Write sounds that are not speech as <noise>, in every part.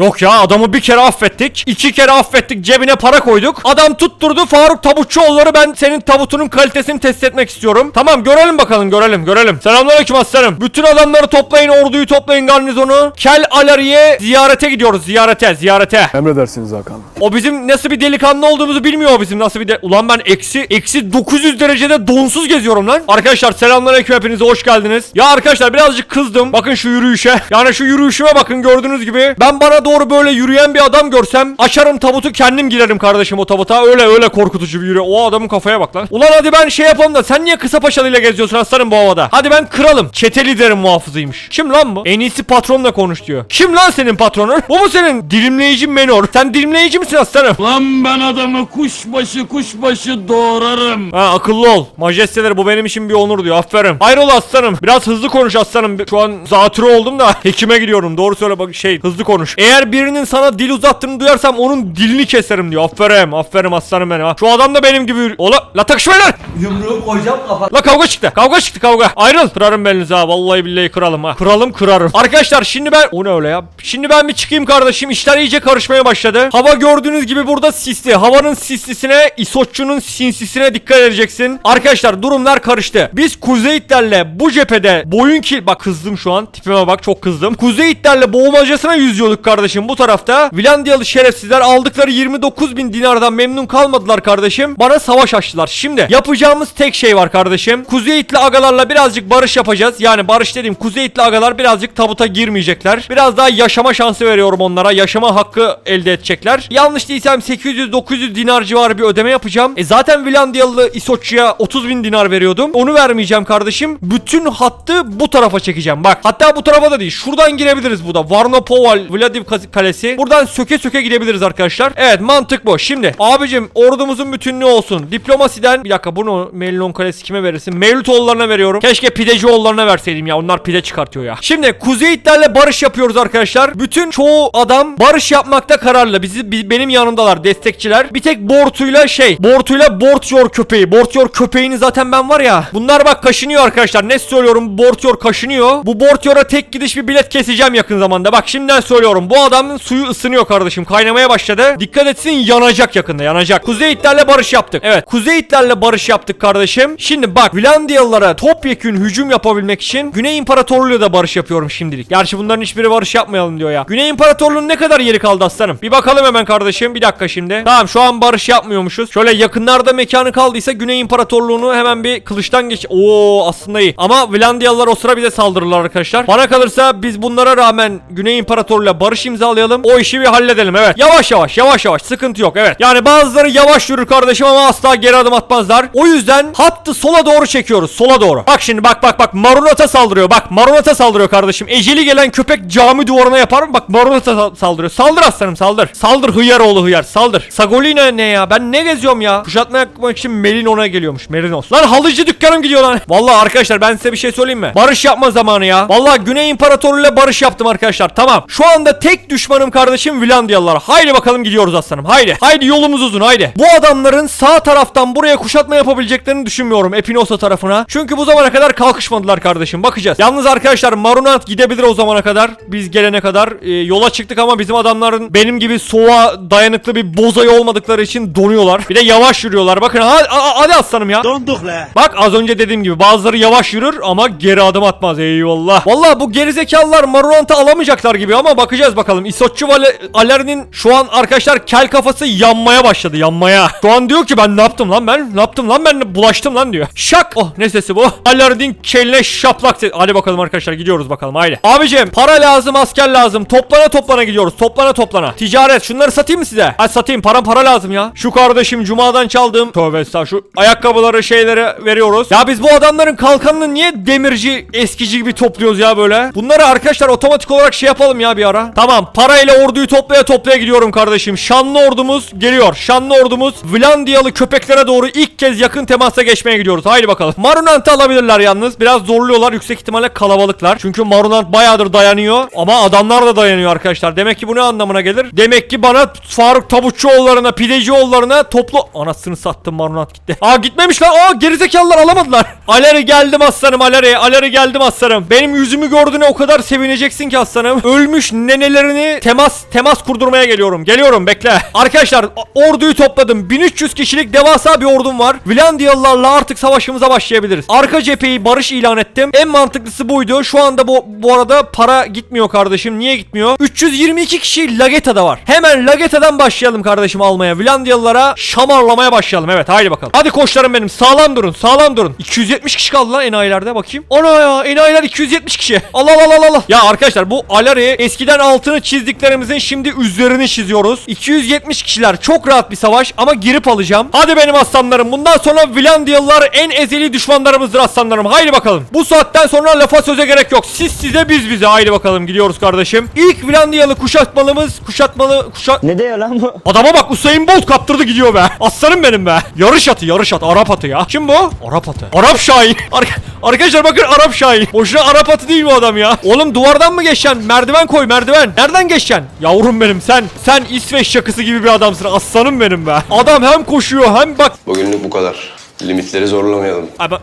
Yok ya adamı bir kere affettik. iki kere affettik cebine para koyduk. Adam tutturdu Faruk Tabutçuoğulları ben senin tabutunun kalitesini test etmek istiyorum. Tamam görelim bakalım görelim görelim. Selamünaleyküm aslanım. Bütün adamları toplayın orduyu toplayın garnizonu. Kel Alari'ye ziyarete gidiyoruz ziyarete ziyarete. Emredersiniz Hakan. O bizim nasıl bir delikanlı olduğumuzu bilmiyor o bizim nasıl bir de... Ulan ben eksi eksi 900 derecede donsuz geziyorum lan. Arkadaşlar selamünaleyküm hepinize hoş geldiniz. Ya arkadaşlar birazcık kızdım. Bakın şu yürüyüşe. Yani şu yürüyüşüme bakın gördüğünüz gibi. Ben bana doğru böyle yürüyen bir adam görsem açarım tabutu kendim girerim kardeşim o tabuta. Öyle öyle korkutucu bir yürü. O adamın kafaya bak lan. Ulan hadi ben şey yapalım da sen niye kısa paçalıyla geziyorsun aslanım bu havada? Hadi ben kralım. Çete liderim muhafızıymış. Kim lan bu? En iyisi patronla konuş diyor. Kim lan senin patronun? Bu mu senin dilimleyici menor? Sen dilimleyici misin aslanım? Lan ben adamı kuşbaşı kuşbaşı doğrarım. Ha akıllı ol. Majesteleri bu benim için bir onur diyor. Aferin. Hayrola aslanım. Biraz hızlı konuş aslanım. Şu an zatürre oldum da <laughs> hekime gidiyorum. Doğru söyle bak şey hızlı konuş. Eğer birinin sana dil uzattığını duyarsam onun dilini keserim diyor. Aferin. Aferin aslanım benim. Ha. Şu adam da benim gibi. Ola la takışmayın lan. Yumruğu koyacağım kafa. La kavga çıktı. Kavga çıktı kavga. Ayrıl. Kırarım belinizi ha. Vallahi billahi kıralım ha. Kıralım kırarım. Arkadaşlar şimdi ben... O ne öyle ya? Şimdi ben bir çıkayım kardeşim. İşler iyice karışmaya başladı. Hava gördüğünüz gibi burada sisli. Havanın sislisine, isotçunun sinsisine dikkat edeceksin. Arkadaşlar durumlar karıştı. Biz Kuzeyitlerle bu cephede boyun ki... Bak kızdım şu an. Tipime bak çok kızdım. Kuzeyitlerle boğmacasına yüzüyorduk kardeşim bu tarafta. Vilandiyalı şerefsizler aldıkları 29 bin dinardan memnun kalmadılar kardeşim. Bana savaş açtılar. Şimdi yapacağımız tek şey var kardeşim. Kuzeyitli agalarla birazcık barış yapacağız. Yani barış dediğim Kuzeyitli agalar birazcık tabuta girmeyecekler. Biraz daha yaşama şansı veriyorum onlara. Yaşama hakkı elde edecekler. Yanlış değilsem 800-900 dinar civarı bir ödeme yapacağım. E zaten Vilandiyalı İsoççu'ya 30 bin dinar veriyordum. Onu vermeyeceğim kardeşim. Bütün hattı bu tarafa çekeceğim. Bak hatta bu tarafa da değil. Şuradan girebiliriz bu da. Varnopoval Vladiv Kalesi. Buradan söke söke gidebiliriz arkadaşlar. Evet mantık bu. Şimdi abicim ordumuzun bütünlüğü olsun. Diplomasiden bir dakika bunu Melon Kalesi kime verirsin? Mevlütoğullarına veriyorum. Keşke Pidecioğullarına verseydim ya. Onlar pide çıkartıyor ya. Şimdi Kuzeyitlerle barış yapıyoruz arkadaşlar. Bütün çoğu adam barış yapmakta kararlı. Bizi bi- benim yanımdalar destekçiler. Bir tek Bortu'yla şey. Bortu'yla Bortyor köpeği. Bortyor köpeğini zaten ben var ya. Bunlar bak kaşınıyor arkadaşlar. Ne söylüyorum? Bortyor kaşınıyor. Bu Bortyor'a tek gidiş bir bilet keseceğim yakın zamanda. Bak şimdiden söylüyorum. Bu adamın suyu ısınıyor kardeşim. Kaynamaya başladı. Dikkat etsin yanacak yakında yanacak. Kuzeyitlerle barış yaptık. Evet. Kuzeyitlerle barış yaptık kardeşim. Şimdi bak Vilandiyalılara topyekün hücum yapabilmek için Güney İmparatorluğu'yla da barış yapıyorum şimdilik. Gerçi bunların hiçbiri barış yapmayalım diyor ya. Güney İmparatorluğu'nun ne kadar yeri kaldı aslanım? Bir bakalım hemen kardeşim. Bir dakika şimdi. Tamam şu an barış yapmıyormuşuz. Şöyle yakınlarda mekanı kaldıysa Güney İmparatorluğu'nu hemen bir kılıçtan geç. Oo aslında iyi. Ama Vilandiyalılar o sıra bize saldırırlar arkadaşlar. Bana kalırsa biz bunlara rağmen Güney İmparatorluğu'yla barış imzalayalım. O işi bir halledelim evet. Yavaş yavaş yavaş yavaş sıkıntı yok evet. Yani bazıları yavaş yürür kardeşim ama asla geri adım atmazlar. O yüzden hattı sola doğru çekiyoruz. Sola doğru. Bak şimdi bak bak bak Marunat'a saldırıyor. Bak Marunat'a saldırıyor kardeşim. Eceli gelen köpek cami duvarına yapar mı? Bak Marunat'a sal- saldırıyor. Saldır aslanım saldır. Saldır hıyar oğlu hıyar saldır. Sagolina ne ya? Ben ne geziyorum ya? Kuşatma yapmak için Melinon'a geliyormuş. Merinos. Lan halıcı dükkanım gidiyor lan. <laughs> Vallahi arkadaşlar ben size bir şey söyleyeyim mi? Barış yapma zamanı ya. Vallahi Güney İmparatorluğu'yla barış yaptım arkadaşlar. Tamam. Şu anda tek düşmanım kardeşim Vilandiyalılar. Haydi bakalım gidiyoruz aslanım. Haydi. Haydi yolumuz uzun haydi. Bu adamların sağ taraftan buraya kuşatma yapabileceklerini düşünmüyorum Epinosa tarafına. Çünkü bu zamana kadar kalkışmadılar kardeşim. Bakacağız. Yalnız arkadaşlar Marunat gidebilir o zamana kadar. Biz gelene kadar Ee, yola çıktık ama bizim adamların benim gibi soğuğa dayanıklı bir bozayı olmadıkları için donuyorlar. Bir de yavaş yürüyorlar. Bakın hadi, hadi aslanım ya. Donduk la. Bak az önce dediğim gibi bazıları yavaş yürür ama geri adım atmaz eyvallah. Vallahi bu gerizekalılar Marunant'ı alamayacaklar gibi ama bakacağız bakalım. İsotçu Vale Aler'in şu an arkadaşlar kel kafası yanmaya başladı yanmaya. Şu an diyor ki ben ne yaptım lan ben ne yaptım lan ben bulaştım lan diyor. Şak oh ne sesi bu? Aler'in keline şaplak sesi. Hadi bakalım arkadaşlar gidiyoruz bakalım haydi. Abicim para lazım asker lazım. Toplana toplana gidiyoruz. Toplana toplana. Ticaret şunları satayım mı size? Hadi satayım param para lazım ya. Şu kardeşim cumadan çaldığım tövbe estağfurullah şu ayakkabıları şeyleri veriyoruz. Ya biz bu adamların kalkanını niye demirci eskici gibi topluyoruz ya böyle? Bunları arkadaşlar otomatik olarak şey yapalım ya bir ara. Tamam parayla orduyu toplaya toplaya gidiyorum kardeşim. Şanlı ordumuz geliyor. Şanlı ordumuz Vlandiyalı köpeklere doğru ilk kez yakın temasa geçmeye gidiyoruz. Haydi bakalım. Marunant'ı alabilirler yalnız. Biraz zorluyorlar. Yüksek ihtimalle kalabalıklar. Çünkü Marunant bayağıdır dayanıyor. Ama adamlar da dayanıyor arkadaşlar. Demek ki bu ne anlamına gelir? Demek ki bana Faruk Tabutçuoğullarına, Pidecioğullarına toplu... Anasını sattım Marunant gitti. Aa gitmemiş lan. Aa gerizekalılar alamadılar. <laughs> Aleri geldim aslanım Aleri. Aleri geldim aslanım. Benim yüzümü gördüğüne o kadar sevineceksin ki aslanım. Ölmüş nenelerin askerlerini temas temas kurdurmaya geliyorum. Geliyorum bekle. Arkadaşlar orduyu topladım. 1300 kişilik devasa bir ordum var. Vilandiyalılarla artık savaşımıza başlayabiliriz. Arka cepheyi barış ilan ettim. En mantıklısı buydu. Şu anda bu bu arada para gitmiyor kardeşim. Niye gitmiyor? 322 kişi Lageta'da var. Hemen Lageta'dan başlayalım kardeşim almaya. Vilandiyalılara şamarlamaya başlayalım. Evet haydi bakalım. Hadi koçlarım benim. Sağlam durun. Sağlam durun. 270 kişi kaldı lan enayilerde bakayım. Ana ya enayiler 270 kişi. Allah Allah Allah Allah. Ya arkadaşlar bu Alari eskiden altını çizdiklerimizin şimdi üzerini çiziyoruz. 270 kişiler çok rahat bir savaş ama girip alacağım. Hadi benim aslanlarım. Bundan sonra Vilandiyalılar en ezeli düşmanlarımızdır aslanlarım. Haydi bakalım. Bu saatten sonra lafa söze gerek yok. Siz size biz bize. Haydi bakalım gidiyoruz kardeşim. İlk Vilandiyalı kuşatmalımız kuşatmalı kuşat Ne diyor lan bu? Adama bak Usain Bolt kaptırdı gidiyor be. Aslanım benim be. Yarış atı yarış atı Arap atı ya. Kim bu? Arap atı. Arap Şahin. <laughs> Arka- Arkadaşlar bakın Arap Şahin. Boşuna Arap atı değil bu adam ya. Oğlum duvardan mı geçeceksin? Merdiven koy merdiven. Nereden geçeceksin? Yavrum benim sen. Sen İsveç şakısı gibi bir adamsın. Aslanım benim be. Adam hem koşuyor hem bak. Bugünlük bu kadar. Limitleri zorlamayalım. Ay bak.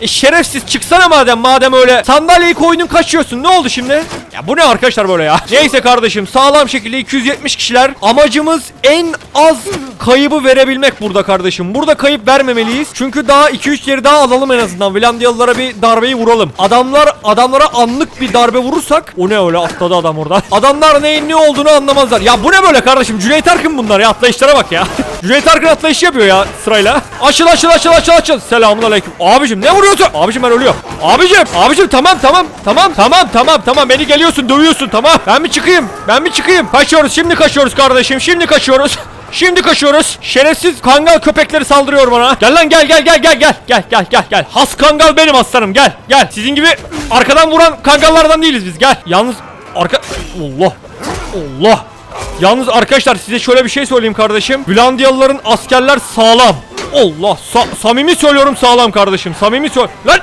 E şerefsiz çıksana madem madem öyle sandalyeyi koydun kaçıyorsun ne oldu şimdi? Ya bu ne arkadaşlar böyle ya? Neyse kardeşim sağlam şekilde 270 kişiler amacımız en az kaybı verebilmek burada kardeşim. Burada kayıp vermemeliyiz. Çünkü daha 2-3 yeri daha alalım en azından. Vilandiyalılara bir darbeyi vuralım. Adamlar adamlara anlık bir darbe vurursak o ne öyle atladı adam orada. <laughs> Adamlar neyin ne olduğunu anlamazlar. Ya bu ne böyle kardeşim? Cüneyt Arkın bunlar ya atlayışlara bak ya. <laughs> Cüneyt Arkın atlayış yapıyor ya sırayla. Açıl açıl açıl açıl açıl. Selamun aleyküm. Abicim ne vuruyorsun? Abicim ben ölüyorum. Abicim. Abicim tamam tamam. Tamam tamam tamam tamam. Beni geliyorsun dövüyorsun tamam. Ben mi çıkayım? Ben mi çıkayım? Kaçıyoruz şimdi kaçıyoruz kardeşim. Şimdi kaçıyoruz. <laughs> Şimdi kaçıyoruz. Şerefsiz kangal köpekleri saldırıyor bana. Gel lan gel gel gel gel gel. Gel gel gel gel. Has kangal benim aslanım gel. Gel. Sizin gibi arkadan vuran kangallardan değiliz biz. Gel. Yalnız arka... Allah. Allah. Yalnız arkadaşlar size şöyle bir şey söyleyeyim kardeşim. Vlandiyalıların askerler sağlam. Allah sa- samimi söylüyorum sağlam kardeşim. Samimi söyle. Lan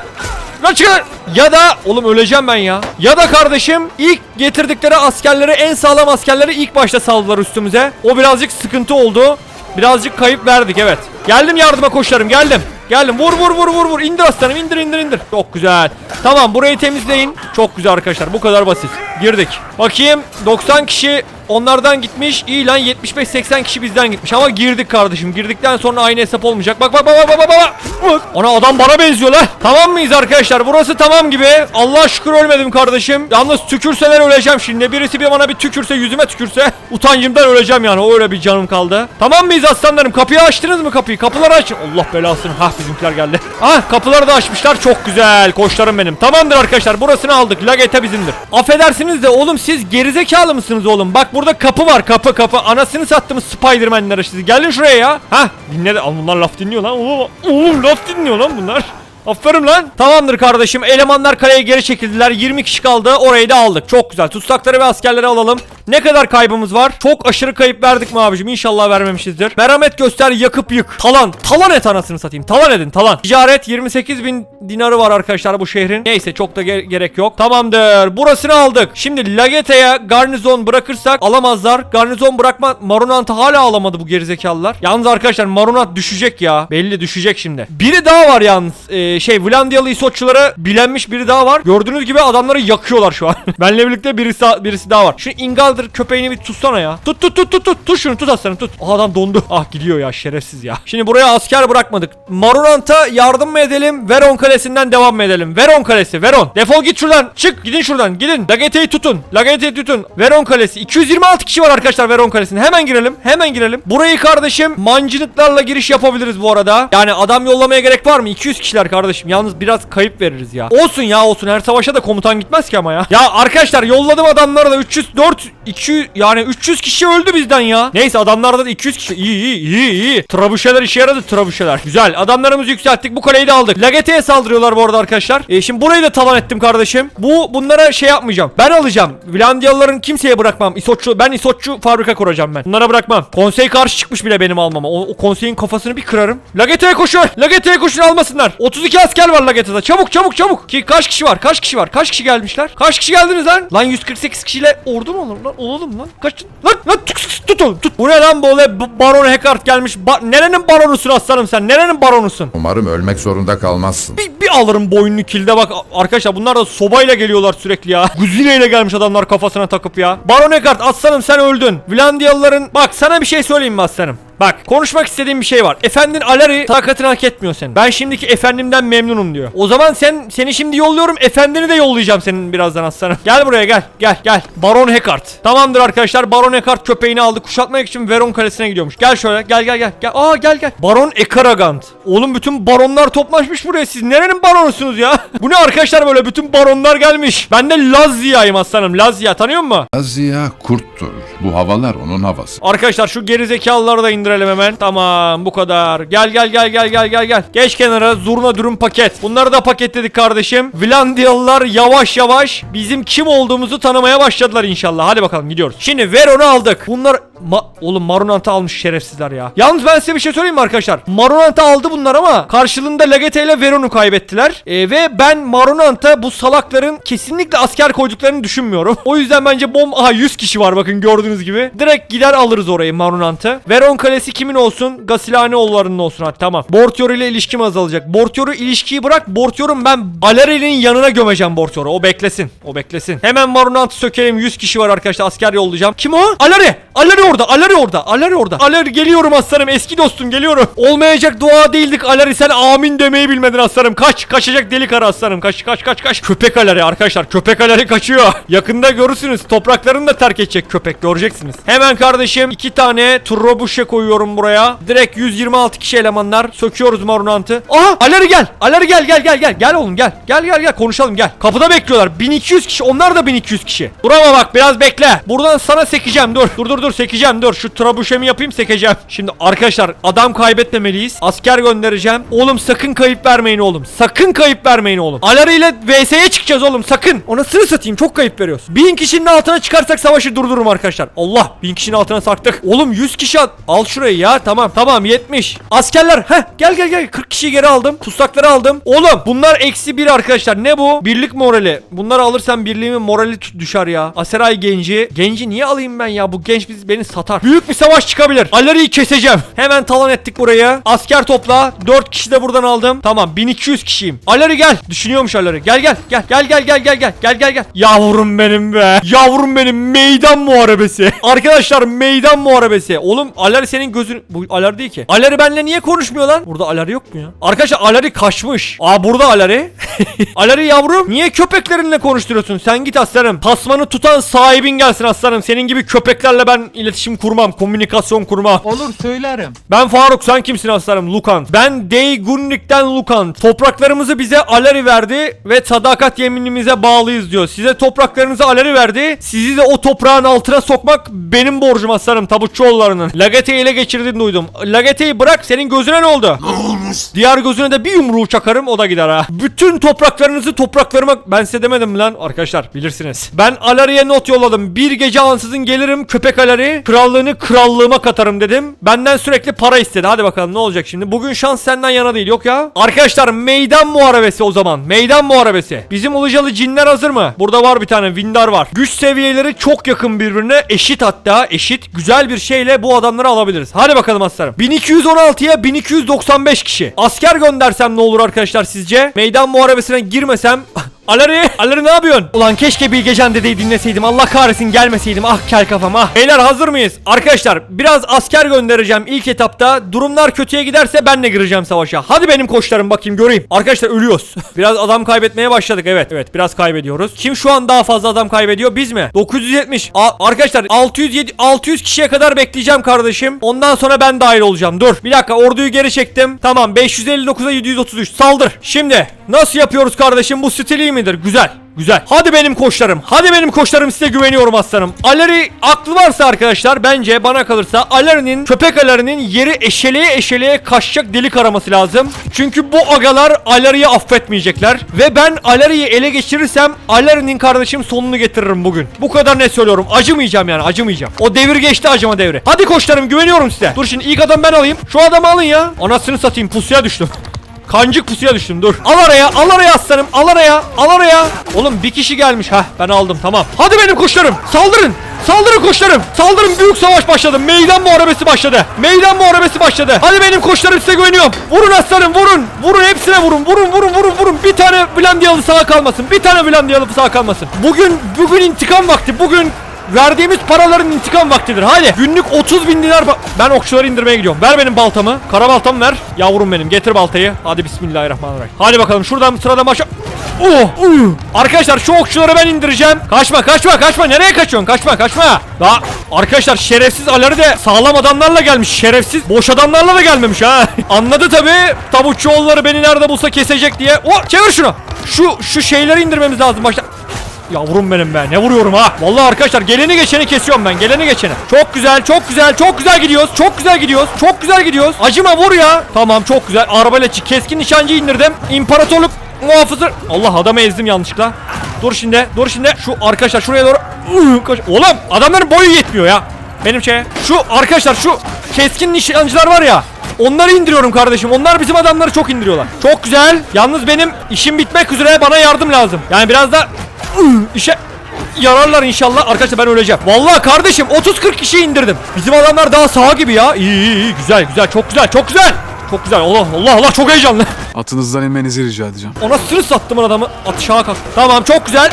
Lan çıkın. Ya da oğlum öleceğim ben ya. Ya da kardeşim ilk getirdikleri askerleri en sağlam askerleri ilk başta saldılar üstümüze. O birazcık sıkıntı oldu. Birazcık kayıp verdik evet. Geldim yardıma koşlarım geldim. Geldim vur vur vur vur vur indir aslanım indir indir indir. Çok güzel. Tamam burayı temizleyin. Çok güzel arkadaşlar bu kadar basit. Girdik. Bakayım 90 kişi onlardan gitmiş. İyi lan 75-80 kişi bizden gitmiş ama girdik kardeşim. Girdikten sonra aynı hesap olmayacak. Bak bak bak bak bak bak. bak. Ana adam bana benziyor lan. Tamam mıyız arkadaşlar? Burası tamam gibi. Allah şükür ölmedim kardeşim. Yalnız tükürseler öleceğim şimdi. Birisi bir bana bir tükürse yüzüme tükürse utancımdan öleceğim yani. Öyle bir canım kaldı. Tamam mıyız aslanlarım? Kapıyı açtınız mı kapıyı? Kapıları açın. Allah belasını. Hah bizimkiler geldi. Ah kapıları da açmışlar. Çok güzel. Koçlarım benim. Tamamdır arkadaşlar. Burasını aldık. Lagete bizimdir. Affedersiniz de oğlum siz gerizekalı mısınız oğlum? Bak burada kapı var. Kapı kapı. Anasını sattığımız Spiderman'lere siz. Gelin şuraya ya. Hah. Dinle de. Bunlar laf dinliyor lan. Oo, oo, laf dinliyor lan bunlar. Aferin lan. Tamamdır kardeşim. Elemanlar kaleye geri çekildiler. 20 kişi kaldı. Orayı da aldık. Çok güzel. Tutsakları ve askerleri alalım. Ne kadar kaybımız var? Çok aşırı kayıp verdik mi abicim? İnşallah vermemişizdir. Merhamet göster yakıp yık. Talan. Talan et anasını satayım. Talan edin talan. Ticaret 28 bin dinarı var arkadaşlar bu şehrin. Neyse çok da ge- gerek yok. Tamamdır. Burasını aldık. Şimdi Lagete'ye garnizon bırakırsak alamazlar. Garnizon bırakma Marunant'ı hala alamadı bu gerizekalılar. Yalnız arkadaşlar Marunant düşecek ya. Belli düşecek şimdi. Biri daha var yalnız. Ee, şey Vlandiyalı İsotçulara bilenmiş biri daha var. Gördüğünüz gibi adamları yakıyorlar şu an. <laughs> Benle birlikte birisi birisi daha var. Şu Ingaldır köpeğini bir tutsana ya. Tut tut tut tut tut. Tut şunu tut aslanım tut. Aa, adam dondu. <laughs> Ah gidiyor ya şerefsiz ya. Şimdi buraya asker bırakmadık. Marunant'a yardım mı edelim? Veron Kalesi'nden devam mı edelim? Veron Kalesi. Veron. Defol git şuradan. Çık. Gidin şuradan. Gidin. Lagete'yi tutun. Lagete'yi tutun. Veron Kalesi. 226 kişi var arkadaşlar Veron Kalesi'ne. Hemen girelim. Hemen girelim. Burayı kardeşim mancınıklarla giriş yapabiliriz bu arada. Yani adam yollamaya gerek var mı? 200 kişiler kardeşim. Yalnız biraz kayıp veririz ya. Olsun ya olsun. Her savaşa da komutan gitmez ki ama ya. Ya arkadaşlar yolladım adamları da 304 200 yani 300 kişi öldü bizden ya. Neyse adamlarda da 200 kişi. İyi iyi iyi iyi. Trabuşeler işe yaradı trabuşeler. Güzel. Adamlarımızı yükselttik. Bu kaleyi de aldık. Lagete'ye saldırıyorlar bu arada arkadaşlar. E, şimdi burayı da talan ettim kardeşim. Bu bunlara şey yapmayacağım. Ben alacağım. Vilandiyalıların kimseye bırakmam. İsotçu ben İsotçu fabrika kuracağım ben. Bunlara bırakmam. Konsey karşı çıkmış bile benim almama. O, o konseyin kafasını bir kırarım. Lagete'ye koşun. Lagete'ye koşun almasınlar. 32 asker var Lagete'de. Çabuk çabuk çabuk. Ki kaç kişi var? Kaç kişi var? Kaç kişi gelmişler? Kaç kişi geldiniz lan? Lan 148 kişiyle ordu mu olur lan? Lan oğlum lan kaçın lan lan tut, tut, oğlum tut. Bu ne lan böyle Baron Hackard gelmiş. Ba- nerenin baronusun aslanım sen nerenin baronusun? Umarım ölmek zorunda kalmazsın. Bir, bir alırım boynunu kilde bak arkadaşlar bunlar da sobayla geliyorlar sürekli ya. Guzineyle gelmiş adamlar kafasına takıp ya. Baron Eckhart aslanım sen öldün. Vlandiyalıların bak sana bir şey söyleyeyim mi aslanım? Bak konuşmak istediğim bir şey var. Efendin Alari takatını hak etmiyor senin. Ben şimdiki efendimden memnunum diyor. O zaman sen seni şimdi yolluyorum. Efendini de yollayacağım senin birazdan aslanım. Gel buraya gel. Gel gel. Baron Eckhart. Tamamdır arkadaşlar. Baron Eckhart köpeğini aldı. Kuşatmak için Veron Kalesi'ne gidiyormuş. Gel şöyle. Gel gel gel. gel. Aa gel gel. Baron Ekaragant. Oğlum bütün baronlar toplaşmış buraya. Siz nerenin baronusunuz ya? <laughs> Bu ne arkadaşlar böyle bütün baronlar gelmiş. Ben de Lazia'yım aslanım. Lazia tanıyor musun? Azia kurttur. Bu havalar onun havası. Arkadaşlar şu geri zekalıları da indirelim hemen. Tamam bu kadar. Gel gel gel gel gel gel gel. Geç kenara zurna dürüm paket. Bunları da paketledik kardeşim. Vlandiyalılar yavaş yavaş bizim kim olduğumuzu tanımaya başladılar inşallah. Hadi bakalım gidiyoruz. Şimdi Veron'u aldık. Bunlar Ma oğlum Marunant'ı almış şerefsizler ya. Yalnız ben size bir şey söyleyeyim mi arkadaşlar? Marunant'ı aldı bunlar ama karşılığında Legete ile Veron'u kaybettiler. Ee, ve ben Marunant'a bu salakların kesinlikle asker koyduklarını düşünmüyorum. <laughs> O yüzden bence bom... Aha 100 kişi var bakın gördüğünüz gibi. Direkt gider alırız orayı Marunant'ı. Veron Kalesi kimin olsun? Gasilhaneoğullarının olsun hadi tamam. Bortior ile ilişkim azalacak. Bortior'u ilişkiyi bırak. Bortior'un ben Alari'nin yanına gömeceğim Bortior'u. O beklesin. O beklesin. Hemen Marunant'ı sökelim. 100 kişi var arkadaşlar. Asker yollayacağım. Kim o? Alari. Alari orada. Alari orada. Alari orada. Alari geliyorum aslanım. Eski dostum geliyorum. Olmayacak dua değildik. Alari sen amin demeyi bilmedin aslanım. Kaç. Kaçacak deli kara aslanım. Kaç kaç kaç kaç. Köpek Alari arkadaşlar. Köpek Alari kaçıyor. Yakında görürsünüz. Topraklarını da terk edecek köpek. Göreceksiniz. Hemen kardeşim iki tane turbobuşe koyuyorum buraya. Direkt 126 kişi elemanlar. Söküyoruz Marunant'ı. Aha Alari gel. Alari gel gel gel gel. Gel oğlum gel. Gel gel gel konuşalım gel. Kapıda bekliyorlar. 1200 kişi. Onlar da 1200 kişi. Durama bak biraz bekle. Buradan sana sekeceğim. Dur. Dur dur dur sekeceğim. Dur. Şu trabuşemi yapayım sekeceğim. Şimdi arkadaşlar adam kaybetmemeliyiz. Asker göndereceğim. Oğlum sakın kayıp vermeyin oğlum. Sakın kayıp vermeyin oğlum. Alari ile VS'ye çıkacağız oğlum sakın. Anasını satayım çok kayıp veriyoruz. 1000 kişinin altına çıkarsak savaşı durdururum arkadaşlar. Allah 1000 kişinin altına saktık. Oğlum 100 kişi at. Al şurayı ya tamam tamam 70. Askerler heh gel gel gel 40 kişiyi geri aldım. Tutsakları aldım. Oğlum bunlar eksi bir arkadaşlar. Ne bu? Birlik morali. Bunları alırsam birliğimin morali düşer ya. Aseray genci. Genci niye alayım ben ya? Bu genç biz beni satar. Büyük bir savaş çıkabilir. Alari'yi keseceğim. Hemen talan ettik burayı. Asker topla. 4 kişi de buradan aldım. Tamam 1200 kişiyim. Alari gel. Düşünüyormuş Alari. Gel gel gel gel gel gel gel gel gel gel gel. Yavrum benim be. Yavrum benim meydan muharebesi. <laughs> Arkadaşlar meydan muharebesi. Oğlum Alari senin gözün bu Alari değil ki. Alari benimle niye konuşmuyor lan? Burada Alari yok mu ya? Arkadaşlar Alari kaçmış. Aa burada Alari. <laughs> Alari yavrum niye köpeklerinle konuşturuyorsun? Sen git aslanım. Tasmanı tutan sahibin gelsin aslanım. Senin gibi köpeklerle ben iletişim kurmam, komünikasyon kurmam. Olur söylerim. Ben Faruk sen kimsin aslanım? Lukan. Ben Deygunnik'ten Lukan. Topraklarımızı bize Alari verdi ve sadakat yeminimize bağlıyız diyor. Size topraklarınızı Alari verdi. Sizi de o toprağın altına sokmak benim borcum aslanım tabutçuoğullarının. Lagete'yi ele geçirdiğini duydum. Lagete'yi bırak senin gözüne ne oldu? Ne olmuş? Diğer gözüne de bir yumruğu çakarım o da gider ha. Bütün topraklarınızı topraklarıma ben size demedim mi lan arkadaşlar bilirsiniz. Ben Alari'ye not yolladım. Bir gece ansızın gelirim köpek Alari. Krallığını krallığıma katarım dedim. Benden sürekli para istedi. Hadi bakalım ne olacak şimdi. Bugün şans senden yana değil yok ya. Arkadaşlar meydan muharebesi o zaman. Meydan muharebesi. Bizim Ilıcalı cinler hazır mı? Burada var bir tane Vindar var. Güç seviyeleri çok yakın birbirine. Eşit hatta eşit. Güzel bir şeyle bu adamları alabiliriz. Hadi bakalım aslanım. 1216'ya 1295 kişi. Asker göndersem ne olur arkadaşlar sizce? Meydan muharebesine girmesem <laughs> Alari! Alari ne yapıyorsun? Ulan keşke Bilgecan dedeyi dinleseydim. Allah kahretsin gelmeseydim. Ah kel kafam ah. Beyler hazır mıyız? Arkadaşlar biraz asker göndereceğim ilk etapta. Durumlar kötüye giderse ben de gireceğim savaşa. Hadi benim koçlarım bakayım göreyim. Arkadaşlar ölüyoruz. <laughs> biraz adam kaybetmeye başladık evet. Evet biraz kaybediyoruz. Kim şu an daha fazla adam kaybediyor? Biz mi? 970. A- arkadaşlar 607 600 kişiye kadar bekleyeceğim kardeşim. Ondan sonra ben dahil olacağım. Dur. Bir dakika orduyu geri çektim. Tamam 559'a 733. Saldır. Şimdi nasıl yapıyoruz kardeşim? Bu stil midir? Güzel. Güzel. Hadi benim koçlarım. Hadi benim koçlarım size güveniyorum aslanım. Aleri aklı varsa arkadaşlar bence bana kalırsa Aleri'nin köpek Aleri'nin yeri eşeleye eşeleye kaçacak delik araması lazım. Çünkü bu agalar Aleri'yi affetmeyecekler. Ve ben Aleri'yi ele geçirirsem Aleri'nin kardeşim sonunu getiririm bugün. Bu kadar ne söylüyorum. Acımayacağım yani acımayacağım. O devir geçti acıma devri. Hadi koçlarım güveniyorum size. Dur şimdi ilk adam ben alayım. Şu adamı alın ya. Anasını satayım pusuya düştüm. Kancık pusuya düştüm dur. Al araya al araya aslanım al araya al araya. Oğlum bir kişi gelmiş ha ben aldım tamam. Hadi benim kuşlarım saldırın. Saldırın koçlarım. Saldırın büyük savaş başladı. Meydan muharebesi başladı. Meydan muharebesi başladı. Hadi benim koçlarım size güveniyorum. Vurun aslanım vurun. Vurun hepsine vurun. Vurun vurun vurun vurun. Bir tane Blandiyalı sağ kalmasın. Bir tane Blandiyalı sağ kalmasın. Bugün bugün intikam vakti. Bugün Verdiğimiz paraların intikam vaktidir. Hadi. Günlük 30 bin dinar. Ben okçuları indirmeye gidiyorum. Ver benim baltamı. Kara baltamı ver. Yavrum benim. Getir baltayı. Hadi bismillahirrahmanirrahim. Hadi bakalım şuradan sıradan başla. Oh, uh. Arkadaşlar şu okçuları ben indireceğim. Kaçma kaçma kaçma. Nereye kaçıyorsun? Kaçma kaçma. Daha arkadaşlar şerefsiz Aları de sağlam adamlarla gelmiş. Şerefsiz boş adamlarla da gelmemiş ha. <laughs> Anladı tabi. Tabutçuoğulları beni nerede bulsa kesecek diye. Oh, çevir şunu. Şu şu şeyleri indirmemiz lazım başta. Yavrum benim be ne vuruyorum ha? Vallahi arkadaşlar geleni geçeni kesiyorum ben geleni geçeni. Çok güzel çok güzel çok güzel gidiyoruz Çok güzel gidiyoruz çok güzel gididiyoruz Acıma vur ya. Tamam çok güzel. Arbaletçi keskin nişancı indirdim. İmparatorluk muhafızı Allah adamı ezdim yanlışlıkla. Dur şimdi dur şimdi. Şu arkadaşlar şuraya doğru Oğlum adamların boyu yetmiyor ya. Benim şeye Şu arkadaşlar şu keskin nişancılar var ya Onları indiriyorum kardeşim. Onlar bizim adamları çok indiriyorlar. Çok güzel. Yalnız benim işim bitmek üzere. Bana yardım lazım. Yani biraz da işe yararlar inşallah. Arkadaşlar ben öleceğim. Vallahi kardeşim 30-40 kişi indirdim. Bizim adamlar daha sağ gibi ya. İyi iyi iyi. Güzel güzel. Çok güzel. Çok güzel. Çok güzel. Allah Allah Allah çok heyecanlı. Atınızdan inmenizi rica edeceğim. Ona sırı sattım adamı. Atışağa kalk. Tamam çok güzel.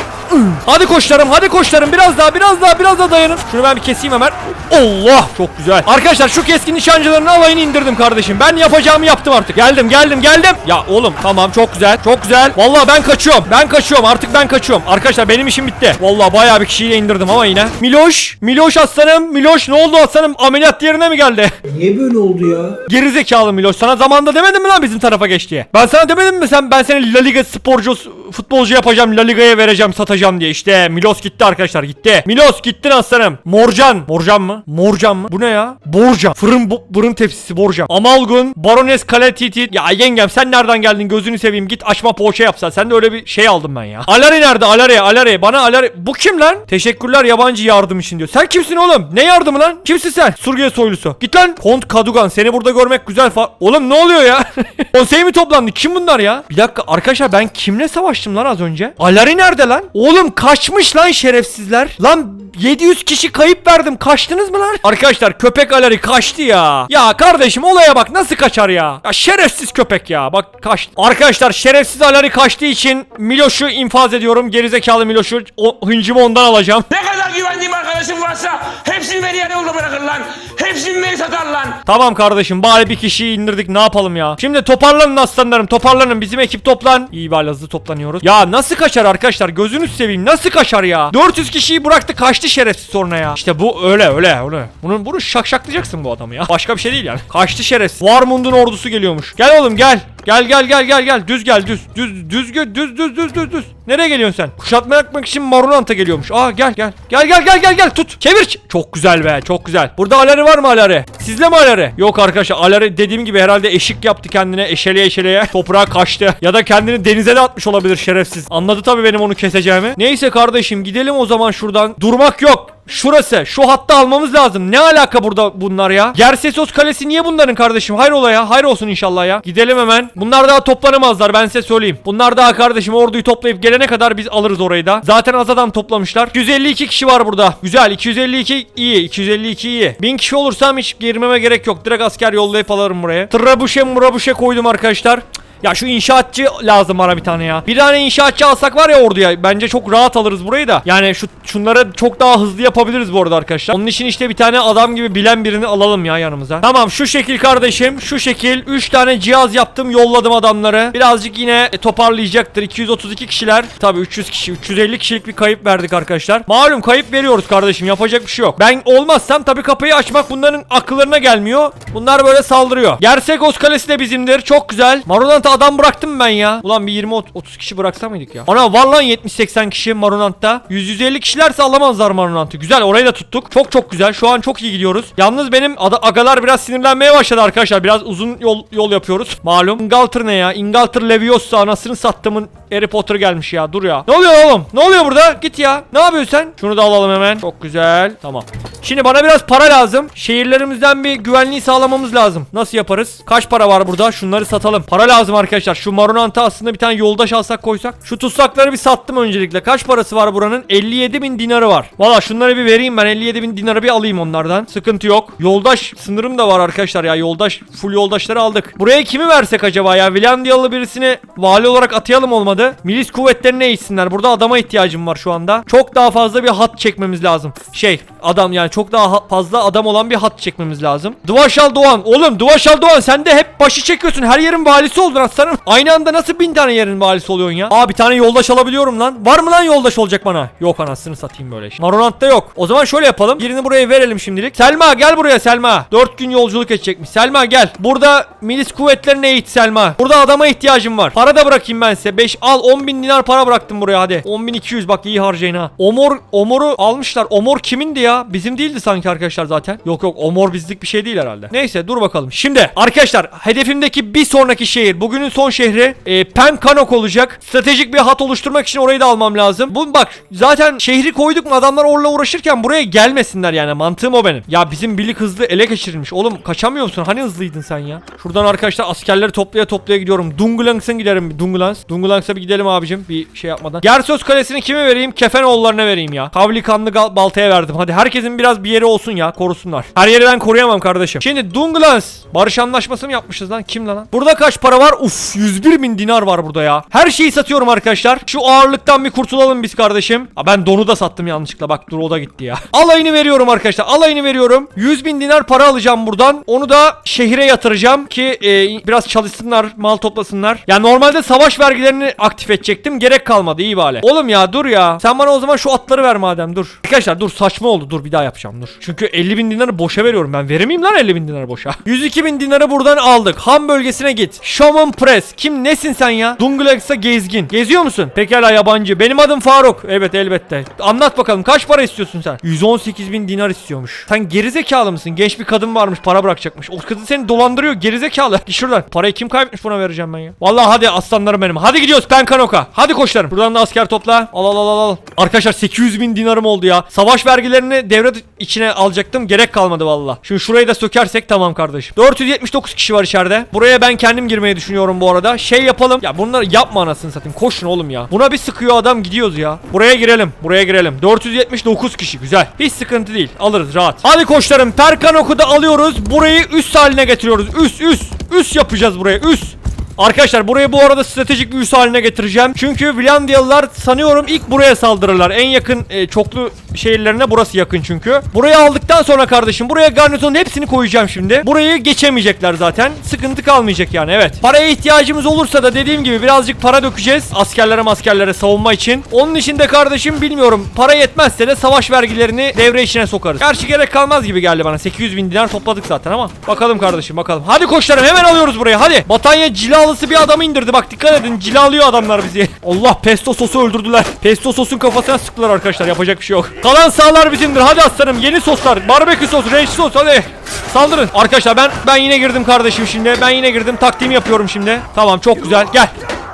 Hadi koçlarım hadi koçlarım biraz daha biraz daha biraz daha dayanın. Şunu ben bir keseyim hemen. Allah çok güzel. Arkadaşlar şu keskin nişancıların alayını indirdim kardeşim. Ben yapacağımı yaptım artık. Geldim geldim geldim. Ya oğlum tamam çok güzel çok güzel. Vallahi ben kaçıyorum. Ben kaçıyorum artık ben kaçıyorum. Arkadaşlar benim işim bitti. Vallahi bayağı bir kişiyle indirdim ama yine. Miloş. Miloş aslanım. Miloş ne oldu aslanım? Ameliyat yerine mi geldi? Niye böyle oldu ya? Gerizekalı Miloş sana zamanda demedim mi lan bizim tarafa geç diye? Ben sana demedim mi sen ben seni La Liga sporcu futbolcu yapacağım La Liga'ya vereceğim satacağım diye işte Milos gitti arkadaşlar gitti. Milos gittin aslanım. Morcan. Morcan mı? Morcan mı? Bu ne ya? Borcan. Fırın bu, fırın tepsisi Borcan. Amalgun. Barones Kaletitit. Ya yengem sen nereden geldin gözünü seveyim git açma poğaça yapsa. Sen de öyle bir şey aldım ben ya. Alari nerede? Alari Alari. Bana Alari. Bu kim lan? Teşekkürler yabancı yardım için diyor. Sen kimsin oğlum? Ne yardımı lan? Kimsin sen? Surge soylusu. Git lan. Kont Kadugan seni burada görmek güzel fa... Oğlum ne oluyor ya? <laughs> Konsey mi toplandı? Kim bunlar ya? Bir dakika arkadaşlar ben kimle savaştım lan az önce? Alari nerede lan? Oğlum kaçmış lan şerefsizler. Lan 700 kişi kayıp verdim. Kaçtınız mı lan? Arkadaşlar köpek Alari kaçtı ya. Ya kardeşim olaya bak nasıl kaçar ya? Ya şerefsiz köpek ya. Bak kaçtı. Arkadaşlar şerefsiz Alari kaçtığı için Miloş'u infaz ediyorum. Gerizekalı Miloş'u o hıncımı ondan alacağım. Ne kadar güvendiğim arkadaşım varsa hepsini beni yarı yolda bırakır lan. Hepsini beni satar lan. Tamam kardeşim bari bir kişiyi indirdik ne yapalım ya. Şimdi toparlanın aslanlarım toparlanın bizim ekip toplan. İyi bari hızlı toplanıyoruz. Ya nasıl kaçar arkadaşlar gözünüz seveyim nasıl kaçar ya. 400 kişiyi bıraktı kaçtı Kaçtı şerefsiz ornaya. İşte bu öyle öyle öyle. Bunu, bunu şakşaklayacaksın bu adamı ya. Başka bir şey değil yani. Kaçtı şerefsiz. Warmund'un ordusu geliyormuş. Gel oğlum gel. Gel gel gel gel gel. Düz gel düz. Düz düz düz düz düz düz düz. Nereye geliyorsun sen? Kuşatma yapmak için Marunant'a geliyormuş. Aa gel gel. Gel gel gel gel gel. Tut. Çevir. Çok güzel be. Çok güzel. Burada Alari var mı Alari? Sizle mi Alari? Yok arkadaşlar. Alari dediğim gibi herhalde eşik yaptı kendine. Eşeleye eşeleye. Toprağa kaçtı. Ya da kendini denize de atmış olabilir şerefsiz. Anladı tabii benim onu keseceğimi. Neyse kardeşim gidelim o zaman şuradan. Durmak yok. Şurası. Şu hattı almamız lazım. Ne alaka burada bunlar ya? Gersesos Kalesi niye bunların kardeşim? Hayrola ya. Hayır olsun inşallah ya. Gidelim hemen. Bunlar daha toplanamazlar ben size söyleyeyim. Bunlar daha kardeşim orduyu toplayıp gelene kadar biz alırız orayı da. Zaten az adam toplamışlar. 252 kişi var burada. Güzel. 252 iyi. 252 iyi. 1000 kişi olursam hiç girmeme gerek yok. Direkt asker yollayıp alırım buraya. Trabuşe murabuşe koydum arkadaşlar. Cık. Ya şu inşaatçı lazım bana bir tane ya. Bir tane inşaatçı alsak var ya orduya. Bence çok rahat alırız burayı da. Yani şu şunları çok daha hızlı yapabiliriz bu arada arkadaşlar. Onun için işte bir tane adam gibi bilen birini alalım ya yanımıza. Tamam şu şekil kardeşim. Şu şekil 3 tane cihaz yaptım yolladım adamları. Birazcık yine e, toparlayacaktır. 232 kişiler. Tabii 300 kişi 350 kişilik bir kayıp verdik arkadaşlar. Malum kayıp veriyoruz kardeşim. Yapacak bir şey yok. Ben olmazsam tabii kapıyı açmak bunların akıllarına gelmiyor. Bunlar böyle saldırıyor. Gersekos Kalesi de bizimdir. Çok güzel. Marunant'a adam bıraktım ben ya. Ulan bir 20 30 kişi bıraksa mıydık ya? Ana var lan 70-80 kişi Marunant'ta. 100-150 kişilerse alamazlar Marunant'ı. Güzel orayı da tuttuk. Çok çok güzel. Şu an çok iyi gidiyoruz. Yalnız benim agalar biraz sinirlenmeye başladı arkadaşlar. Biraz uzun yol yol yapıyoruz. Malum. Ingaltır ne ya? Ingaltır Leviosa anasını sattımın Harry Potter gelmiş ya dur ya. Ne oluyor oğlum? Ne oluyor burada? Git ya. Ne yapıyorsun sen? Şunu da alalım hemen. Çok güzel. Tamam. Şimdi bana biraz para lazım. Şehirlerimizden bir güvenliği sağlamamız lazım. Nasıl yaparız? Kaç para var burada? Şunları satalım. Para lazım arkadaşlar. Şu Marunant'a aslında bir tane yoldaş alsak koysak. Şu tutsakları bir sattım öncelikle. Kaç parası var buranın? 57 bin dinarı var. Valla şunları bir vereyim ben. 57 bin dinarı bir alayım onlardan. Sıkıntı yok. Yoldaş sınırım da var arkadaşlar ya. Yoldaş full yoldaşları aldık. Buraya kimi versek acaba ya? Villandiyalı birisini vali olarak atayalım olmadı. Milis kuvvetlerine eğitsinler. Burada adama ihtiyacım var şu anda. Çok daha fazla bir hat çekmemiz lazım. Şey adam yani çok daha ha- fazla adam olan bir hat çekmemiz lazım. Duvaşal Doğan. Oğlum Duvaşal Doğan sen de hep başı çekiyorsun. Her yerin valisi oldun aslanım. Aynı anda nasıl bin tane yerin valisi oluyorsun ya? Aa bir tane yoldaş alabiliyorum lan. Var mı lan yoldaş olacak bana? Yok anasını satayım böyle. Maronant'ta yok. O zaman şöyle yapalım. Birini buraya verelim şimdilik. Selma gel buraya Selma. 4 gün yolculuk edecekmiş. Selma gel. Burada milis kuvvetlerine eğit Selma. Burada adama ihtiyacım var. Para da bırakayım ben size. 5 al 10 bin dinar para bıraktım buraya hadi. 10.200 bak iyi harcayın ha. Omor Omor'u almışlar. Omor kimindi ya? Bizim değildi sanki arkadaşlar zaten. Yok yok Omor bizlik bir şey değil herhalde. Neyse dur bakalım. Şimdi arkadaşlar hedefimdeki bir sonraki şehir. Bugünün son şehri e, Penkanok olacak. Stratejik bir hat oluşturmak için orayı da almam lazım. Bu bak zaten şehri koyduk mu adamlar orla uğraşırken buraya gelmesinler yani. Mantığım o benim. Ya bizim birlik hızlı ele geçirilmiş. Oğlum kaçamıyor musun? Hani hızlıydın sen ya? Şuradan arkadaşlar askerleri toplaya toplaya gidiyorum. Dungulangs'ın giderim. Dungulangs. Dungulangs'a bir gidelim abicim. Bir şey yapmadan. Gersos Kalesi'ni kime vereyim? Kefenoğullarına vereyim ya. Kavli kanlı gal- baltaya verdim. Hadi herkesin biraz bir yeri olsun ya. Korusunlar. Her yeri ben koruyamam kardeşim. Şimdi Dungulans. Barış anlaşması mı yapmışız lan? Kim lan? Burada kaç para var? Uf 101 bin dinar var burada ya. Her şeyi satıyorum arkadaşlar. Şu ağırlıktan bir kurtulalım biz kardeşim. Aa, ben donu da sattım yanlışlıkla. Bak dur o da gitti ya. <laughs> Alayını veriyorum arkadaşlar. Alayını veriyorum. 100 bin dinar para alacağım buradan. Onu da şehire yatıracağım ki e, biraz çalışsınlar, mal toplasınlar. Ya normalde savaş vergilerini aktif edecektim. Gerek kalmadı. iyi bale. Oğlum ya dur ya. Sen bana o zaman şu atları ver madem dur. Arkadaşlar dur saçma oldu. Dur bir daha yapacağım dur. Çünkü 50 bin dinarı boşa veriyorum ben. Veremeyim lan 50 bin dinarı boşa. <laughs> 102 bin dinarı buradan aldık. Ham bölgesine git. Shaman Press. Kim nesin sen ya? Dunglax'a gezgin. Geziyor musun? Pekala yabancı. Benim adım Faruk. Evet elbette. Anlat bakalım kaç para istiyorsun sen? 118 bin dinar istiyormuş. Sen gerizekalı mısın? Genç bir kadın varmış para bırakacakmış. O kadın seni dolandırıyor gerizekalı. Git şuradan. Parayı kim kaybetmiş buna vereceğim ben ya. Vallahi hadi aslanlarım benim. Hadi gidiyoruz Penkanok'a. Hadi koçlarım. Buradan da asker topla. Al al al al. Arkadaşlar 800 bin dinarım oldu ya. Savaş vergilerini devlet içine alacaktım. Gerek kalmadı valla. Şimdi şurayı da sökersek tamam kardeşim. 479 kişi var içeride. Buraya ben kendim girmeyi düşünüyorum bu arada. Şey yapalım. Ya bunları yapma anasını satayım. Koşun oğlum ya. Buna bir sıkıyor adam gidiyoruz ya. Buraya girelim. Buraya girelim. 479 kişi güzel. Hiç sıkıntı değil. Alırız rahat. Hadi koçlarım. Perkanok'u da alıyoruz. Burayı üst haline getiriyoruz. Üst üst. Üst yapacağız buraya. Üst. Arkadaşlar burayı bu arada stratejik bir üs haline getireceğim. Çünkü Villandiyalılar sanıyorum ilk buraya saldırırlar. En yakın e, çoklu şehirlerine burası yakın çünkü. Burayı aldıktan sonra kardeşim buraya garnizonun hepsini koyacağım şimdi. Burayı geçemeyecekler zaten. Sıkıntı kalmayacak yani evet. Paraya ihtiyacımız olursa da dediğim gibi birazcık para dökeceğiz. Askerlere askerlere savunma için. Onun için de kardeşim bilmiyorum. Para yetmezse de savaş vergilerini devre içine sokarız. Gerçi gerek kalmaz gibi geldi bana. 800 bin dinar topladık zaten ama. Bakalım kardeşim bakalım. Hadi koçlarım hemen alıyoruz burayı hadi. Batanya cilalısı bir adamı indirdi. Bak dikkat edin cilalıyor adamlar bizi. <laughs> Allah pesto sosu öldürdüler. Pesto sosun kafasına sıktılar arkadaşlar. Yapacak bir şey yok. Kalan sağlar bizimdir. Hadi aslanım yeni soslar. Barbekü sos, ranch sos hadi. Saldırın. Arkadaşlar ben ben yine girdim kardeşim şimdi. Ben yine girdim. Taktiğimi yapıyorum şimdi. Tamam çok güzel. Gel.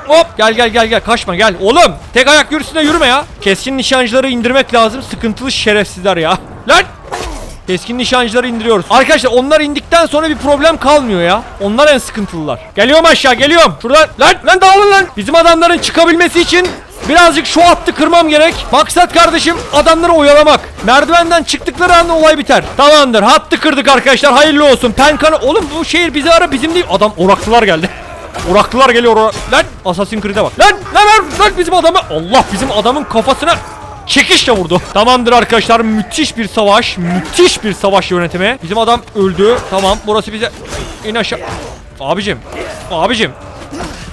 Hop gel gel gel gel kaçma gel oğlum tek ayak yürüsüne yürüme ya keskin nişancıları indirmek lazım sıkıntılı şerefsizler ya lan Keskin nişancıları indiriyoruz. Arkadaşlar onlar indikten sonra bir problem kalmıyor ya. Onlar en sıkıntılılar. Geliyorum aşağı geliyorum. Şuradan lan lan dağılın lan. Bizim adamların çıkabilmesi için birazcık şu hattı kırmam gerek. Maksat kardeşim adamları oyalamak. Merdivenden çıktıkları anda olay biter. Tamamdır. Hattı kırdık arkadaşlar. Hayırlı olsun. Penkanı oğlum bu şehir bizi ara bizim değil. Adam oraklılar geldi. <laughs> Oraklılar geliyor. Or lan Assassin's Creed'e bak. Lan lan, lan bizim adamı. Allah bizim adamın kafasına çekişle vurdu. Tamamdır arkadaşlar müthiş bir savaş. Müthiş bir savaş yönetimi. Bizim adam öldü. Tamam burası bize in aşağı. Abicim. Abicim.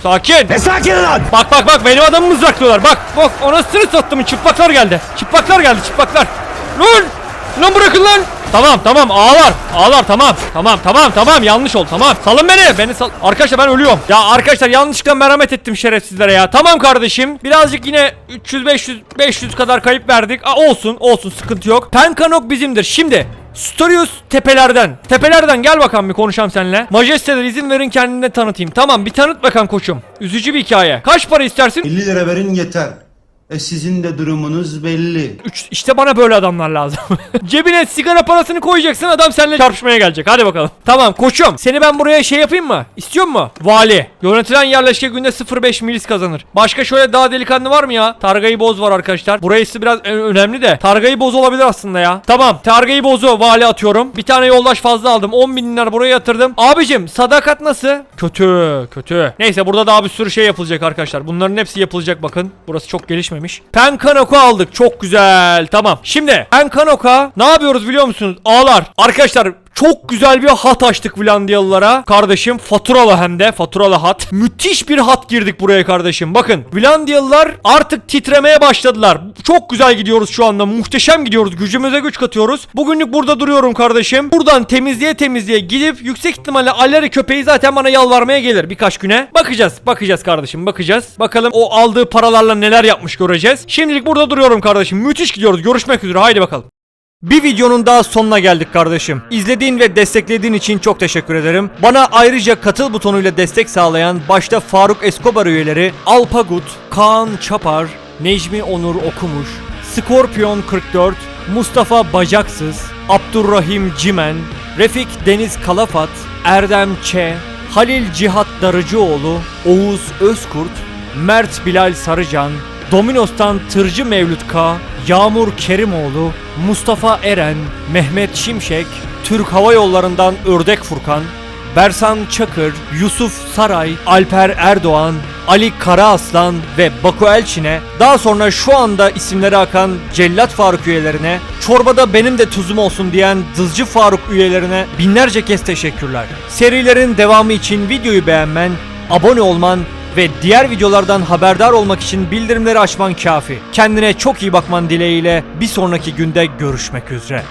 Sakin. Ne sakin lan? Bak bak bak benim adamı mızraklıyorlar. Bak bak anasını sattım. Çıplaklar geldi. Çıplaklar geldi çıplaklar. Lan. Lan bırakın lan. Tamam tamam ağlar. Ağlar tamam. Tamam tamam tamam yanlış oldu tamam. Salın beni. Beni sal. Arkadaşlar ben ölüyorum. Ya arkadaşlar yanlışlıkla merhamet ettim şerefsizlere ya. Tamam kardeşim. Birazcık yine 300 500 500 kadar kayıp verdik. Aa, olsun olsun sıkıntı yok. Penkanok bizimdir. Şimdi Storius tepelerden. Tepelerden gel bakalım bir konuşalım seninle. Majesteler izin verin kendine tanıtayım. Tamam bir tanıt bakalım koçum. Üzücü bir hikaye. Kaç para istersin? 50 lira verin yeter. E sizin de durumunuz belli. Üç, işte bana böyle adamlar lazım. <laughs> Cebine sigara parasını koyacaksın adam seninle çarpışmaya gelecek. Hadi bakalım. Tamam koçum seni ben buraya şey yapayım mı? İstiyor mu? Vali. Yönetilen yerleşke günde 0.5 milis kazanır. Başka şöyle daha delikanlı var mı ya? Targayı boz var arkadaşlar. Burası biraz önemli de. Targayı boz olabilir aslında ya. Tamam targayı bozu vali atıyorum. Bir tane yoldaş fazla aldım. 10 bin dinar buraya yatırdım. Abicim sadakat nasıl? Kötü kötü. Neyse burada daha bir sürü şey yapılacak arkadaşlar. Bunların hepsi yapılacak bakın. Burası çok gelişmemiş. Penkanoko aldık. Çok güzel. Tamam. Şimdi Penkanoka ne yapıyoruz biliyor musunuz? Ağlar. Arkadaşlar çok güzel bir hat açtık Vlandiyalılara. Kardeşim faturalı hem de faturalı hat. Müthiş bir hat girdik buraya kardeşim. Bakın Vlandiyalılar artık titremeye başladılar. Çok güzel gidiyoruz şu anda. Muhteşem gidiyoruz. Gücümüze güç katıyoruz. Bugünlük burada duruyorum kardeşim. Buradan temizliğe temizliğe gidip yüksek ihtimalle Aleri köpeği zaten bana yalvarmaya gelir birkaç güne. Bakacağız. Bakacağız kardeşim. Bakacağız. Bakalım o aldığı paralarla neler yapmış göreceğiz. Şimdilik burada duruyorum kardeşim. Müthiş gidiyoruz. Görüşmek üzere. Haydi bakalım. Bir videonun daha sonuna geldik kardeşim. İzlediğin ve desteklediğin için çok teşekkür ederim. Bana ayrıca katıl butonuyla destek sağlayan başta Faruk Escobar üyeleri Alpagut, Kaan Çapar, Necmi Onur Okumuş, Scorpion 44, Mustafa Bacaksız, Abdurrahim Cimen, Refik Deniz Kalafat, Erdem Ç, Halil Cihat Darıcıoğlu, Oğuz Özkurt, Mert Bilal Sarıcan, Dominos'tan Tırcı Mevlüt K, Yağmur Kerimoğlu, Mustafa Eren, Mehmet Şimşek, Türk Hava Yolları'ndan Ördek Furkan, Bersan Çakır, Yusuf Saray, Alper Erdoğan, Ali Karaaslan ve Baku Elçin'e, daha sonra şu anda isimleri akan Cellat Faruk üyelerine, çorbada benim de tuzum olsun diyen Dızcı Faruk üyelerine binlerce kez teşekkürler. Serilerin devamı için videoyu beğenmen, abone olman ve diğer videolardan haberdar olmak için bildirimleri açman kafi. Kendine çok iyi bakman dileğiyle bir sonraki günde görüşmek üzere.